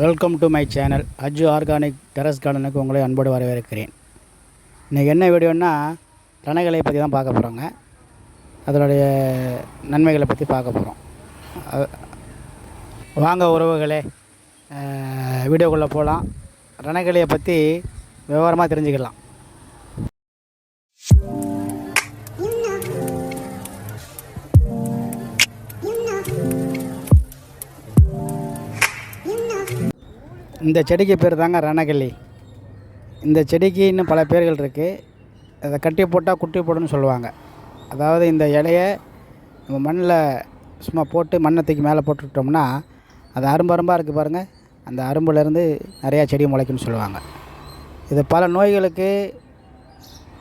Welcome to my channel Aju organic terrace கார்டனுக்கு உங்களை அன்போடு வரவேற்கிறேன். இன்றைக்கி என்ன வீடியோன்னா ரணைகளை பற்றி தான் பார்க்க போகிறோங்க அதனுடைய நன்மைகளை பற்றி பார்க்க போகிறோம் வாங்க உறவுகளே வீடியோக்குள்ளே போகலாம் ரணகலையை பற்றி விவரமாக தெரிஞ்சுக்கலாம். இந்த செடிக்கு பேர் தாங்க ரணகல்லி இந்த செடிக்கு இன்னும் பல பேர்கள் இருக்குது அதை கட்டி போட்டால் குட்டி போடுன்னு சொல்லுவாங்க. அதாவது இந்த இலைய நம்ம மண்ணில் சும்மா போட்டு மண்ணை தூக்கி மேலே போட்டுவிட்டோம்னா அது அரும்பு அரும்பாக இருக்குது பாருங்கள் அந்த அரும்புலேருந்து நிறையா செடி முளைக்குன்னு சொல்லுவாங்க. இது பல நோய்களுக்கு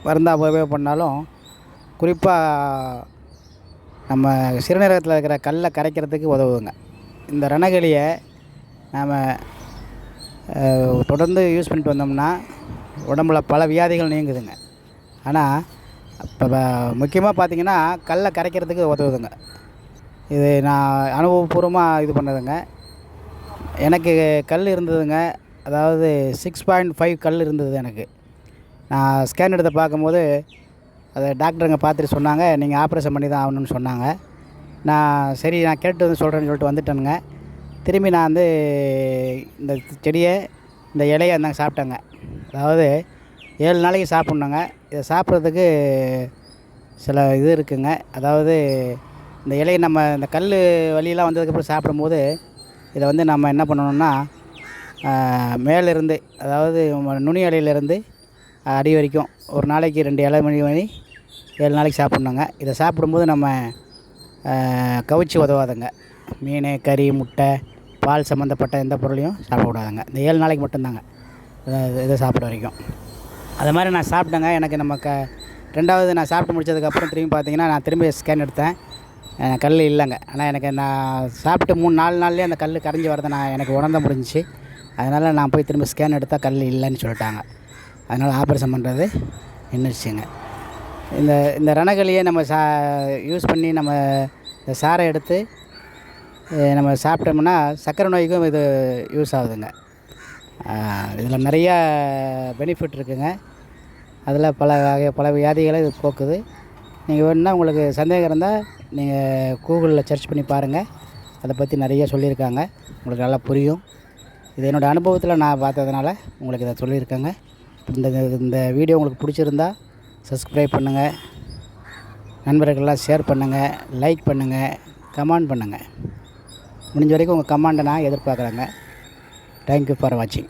மருந்தாக உபயோக பண்ணாலும் குறிப்பாக நம்ம சிறுநீரகத்தில் இருக்கிற கல்லை கரைக்கிறதுக்கு உதவுங்க இந்த ரணகிளியை நாம் தொடர்ந்து யூஸ் பண்ணிட்டு வந்தோம்னா உடம்புல பல வியாதிகள் நீங்குதுங்க. ஆனால் இப்போ முக்கியமாக பார்த்தீங்கன்னா கல்லை கரைக்கிறதுக்கு உதவுதுங்க. இது நான் அனுபவபூர்வமாக இது பண்ணதுங்க. எனக்கு கல் இருந்ததுங்க. அதாவது சிக்ஸ் பாயிண்ட் ஃபைவ் கல் இருந்தது எனக்கு. நான் ஸ்கேன் எடுத்து பார்க்கும்போது அதை டாக்டருங்க பார்த்துட்டு சொன்னாங்க. நீங்கள் ஆப்ரேஷன் பண்ணி தான் ஆகணும்னு சொன்னாங்க. நான் சரி நான் கேட்டு வந்து சொல்கிறேன்னு சொல்லிட்டு வந்துட்டேனுங்க. திரும்பி நான் வந்து இந்த செடியை இந்த இலையை நாங்கள் சாப்பிட்டேங்க. அதாவது ஏழு நாளைக்கு சாப்பிட்ணுங்க. இதை சாப்பிட்றதுக்கு சில இது இருக்குங்க. அதாவது இந்த இலையை நம்ம இந்த கல் வழியெல்லாம் வந்ததுக்கப்புறம் சாப்பிடும்போது இதை வந்து நம்ம என்ன பண்ணணும்னா மேலிருந்து அதாவது நுனி இலையிலேருந்து அடி வரைக்கும் ஒரு நாளைக்கு ரெண்டு இலை மணி மணி ஏழு நாளைக்கு சாப்பிட்ணுங்க. இதை சாப்பிடும்போது நம்ம ஆஹ், கவிச்சி உதவாதுங்க. மீன் கறி முட்டை பால் சம்மந்தப்பட்ட எந்த பொருளையும் சாப்பிடக்கூடாதுங்க. இந்த ஏழு நாளைக்கு மட்டும்தாங்க. இதை- சாப்பிட வரைக்கும். அது மாதிரி நான் சாப்பிட்டேங்க. எனக்கு நம்ம க ரெண்டாவது நான் சாப்பிட்டு முடிச்சதுக்கப்புறம் திரும்பி பார்த்தீங்கன்னா நான் திரும்பி ஸ்கேன் எடுத்தேன். கல் இல்லைங்க. ஆனால் எனக்கு நான் சாப்பிட்டு மூணு நாலு நாள்லேயே அந்த கல் கரைஞ்சி வரதை நான் எனக்கு உணர்ந்த முடிஞ்சிச்சு. அதனால் நான் போய் திரும்ப ஸ்கேன் எடுத்தால் கல் இல்லைன்னு சொல்லிட்டாங்க. அதனால் ஆப்ரேஷன் பண்ணுறது நின்றுச்சுங்க. இந்த இந்த ரணகலியை நம்ம சா யூஸ் பண்ணி நம்ம இந்த சாரை எடுத்து நம்ம சாப்பிட்டோம்னா சர்க்கரை நோய்க்கும் இது யூஸ் ஆகுதுங்க. இதில் நிறையா பெனிஃபிட் இருக்குதுங்க அதில் பல வகை பல வியாதிகளை இது போக்குது. நீங்கள் வேணுன்னா உங்களுக்கு சந்தேகம் இருந்தால் நீங்கள் கூகுளில் சர்ச் பண்ணி பாருங்கள் அதை பற்றி நிறைய சொல்லியிருக்காங்க. உங்களுக்கு நல்லா புரியும். இது என்னோடய அனுபவத்தில் நான் பார்த்ததுனால உங்களுக்கு இதை சொல்லியிருக்கேங்க. இந்த இந்த வீடியோ உங்களுக்கு பிடிச்சிருந்தா சப்ஸ்கிரைப் பண்ணுங்கள் நண்பர்கள்லாம் ஷேர் பண்ணுங்கள் லைக் பண்ணுங்கள் கமெண்ட் பண்ணுங்கள் முடிஞ்ச வரைக்கும் உங்கள் கமாண்டை நான் எதிர்பார்க்குறேங்க. தேங்க்யூ ஃபார் வாட்சிங்